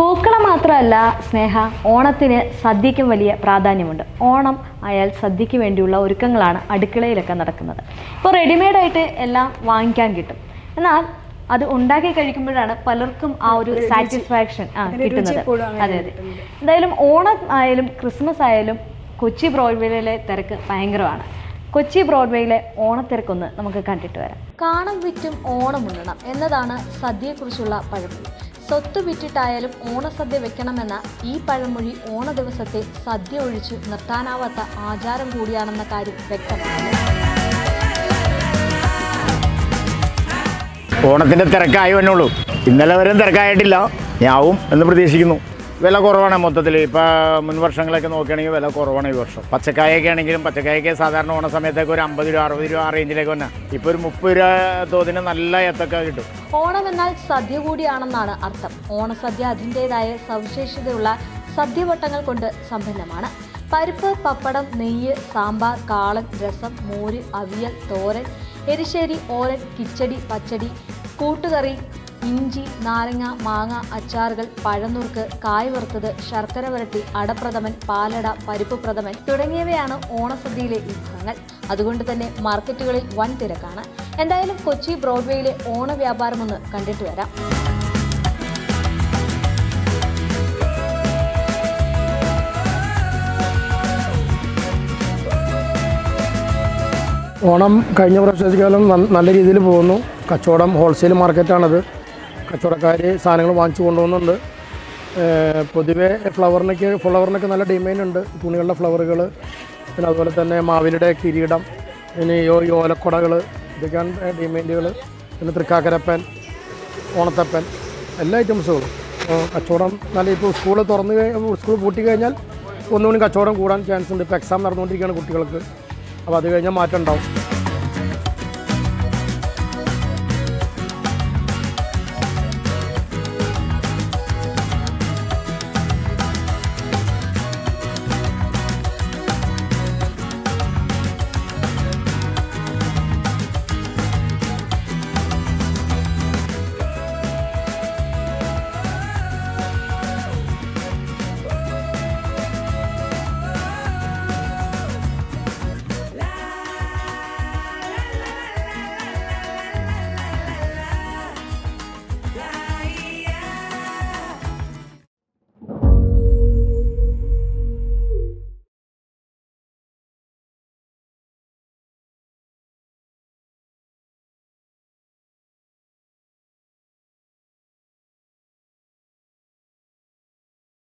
പൂക്കളം മാത്രമല്ല സ്നേഹ ഓണത്തിന് സദ്യയ്ക്കും വലിയ പ്രാധാന്യമുണ്ട്. ഓണം ആയാൽ സദ്യയ്ക്ക് വേണ്ടിയുള്ള ഒരുക്കങ്ങളാണ് അടുക്കളയിലൊക്കെ നടക്കുന്നത്. ഇപ്പോൾ റെഡിമെയ്ഡായിട്ട് എല്ലാം വാങ്ങിക്കാൻ കിട്ടും. എന്നാൽ അത് ഉണ്ടാക്കി കഴിക്കുമ്പോഴാണ് പലർക്കും ആ ഒരു സാറ്റിസ്ഫാക്ഷൻ ആ കിട്ടുന്നത്. അതെ അതെ. എന്തായാലും ഓണം ആയാലും ക്രിസ്മസ് ആയാലും കൊച്ചി ബ്രോഡ്വേയിലെ തിരക്ക് ഭയങ്കരമാണ്. കൊച്ചി ബ്രോഡ്വേയിലെ ഓണത്തിരക്കൊന്ന് നമുക്ക് കണ്ടിട്ട് വരാം. കാണം വിറ്റും ഓണം ഉണ്ണണം എന്നതാണ് സദ്യയെക്കുറിച്ചുള്ള പഴമൊഴി. സ്വത്ത് വിറ്റിട്ടായാലും ഓണസദ്യ വെക്കണമെന്ന ഈ പഴമൊഴി ഓണ ദിവസത്തെ സദ്യ ഒഴിച്ച് നിർത്താനാവാത്ത ആചാരം കൂടിയാണെന്ന കാര്യം വ്യക്തമാണ്. ഓണത്തിന്റെ തിരക്കായി വന്നുള്ളൂ ഇന്നലെ വരെ തിരക്കായിട്ടില്ല. ഞാവും എന്ന് പ്രതീക്ഷിക്കുന്നു. വില കുറവാണ് മൊത്തത്തിൽ. ഇപ്പോൾ മുൻ വർഷങ്ങളൊക്കെ നോക്കുകയാണെങ്കിൽ വില കുറവാണ് ഈ വർഷം. പച്ചക്കായൊക്കെ ആണെങ്കിലും പച്ചക്കായൊക്കെ സാധാരണ ഓണ സമയത്തൊക്കെ ഒരു അമ്പത് രൂപ അറുപത് രൂപ ആ റേഞ്ചിലേക്ക് വന്നാൽ ഇപ്പോൾ ഒരു മുപ്പത് രൂപ തോതിന് നല്ല ഏത്തക്ക കിട്ടും. ഓണം എന്നാൽ സദ്യ കൂടിയാണെന്നാണ് അർത്ഥം. ഓണസദ്യ അതിന്റെതായ സവിശേഷതയുള്ള സദ്യവട്ടങ്ങൾ കൊണ്ട് സമ്പന്നമാണ്. പരിപ്പ് പപ്പടം നെയ്യ് സാമ്പാർ കാളൻ രസം മോര് അവിയൽ തോരൻ എരിശ്ശേരി ഓരൻ കിച്ചടി പച്ചടി കൂട്ടുകറി ഇഞ്ചി നാരങ്ങ മാങ്ങ അച്ചാറുകൾ പഴനുറുക്ക് കായ് വറുത്തത് ശർക്കര വരട്ടി അടപ്രഥമൻ പാലട പരിപ്പ് പ്രഥമൻ തുടങ്ങിയവയാണ് ഓണസദ്യയിലെ വിഭവങ്ങൾ. അതുകൊണ്ട് തന്നെ മാർക്കറ്റുകളിൽ വൻ തിരക്കാണ്. എന്തായാലും കൊച്ചി ബ്രോഡ്വേയിലെ ഓണ വ്യാപാരമൊന്ന് കണ്ടിട്ട് വരാം. ഓണം കഴിഞ്ഞ പ്രാവശ്യത്തേക്കാളും നല്ല രീതിയിൽ പോകുന്നു. കച്ചവടം ഹോൾസെയിൽ മാർക്കറ്റാണത് കച്ചവടക്കാർ സാധനങ്ങൾ വാങ്ങിച്ചു കൊണ്ടുപോകുന്നുണ്ട് പൊതുവേ ഫ്ലവറിനൊക്കെ ഫ്ലവറിനൊക്കെ നല്ല ഡിമാൻഡ് ഉണ്ട് തുണികളുടെ ഫ്ലവറുകൾ പിന്നെ അതുപോലെ തന്നെ മാവിലിയുടെ കിരീടം പിന്നെ യോ ഓലക്കുടകൾ ഇതൊക്കെയാണ് ഡിമാൻഡുകൾ പിന്നെ തൃക്കാക്കരപ്പൻ ഓണത്തപ്പൻ എല്ലാ ഐറ്റംസുകളും. കച്ചവടം നല്ല ഇപ്പോൾ സ്കൂൾ തുറന്ന് സ്കൂൾ പൂട്ടി കഴിഞ്ഞാൽ ഒന്നുകൂടി കച്ചവടം കൂടാൻ ചാൻസ് ഉണ്ട്. ഇപ്പോൾ എക്സാം നടന്നുകൊണ്ടിരിക്കുകയാണ് കുട്ടികൾക്ക്. അപ്പോൾ അത് കഴിഞ്ഞാൽ മാറ്റം ഉണ്ടാവും.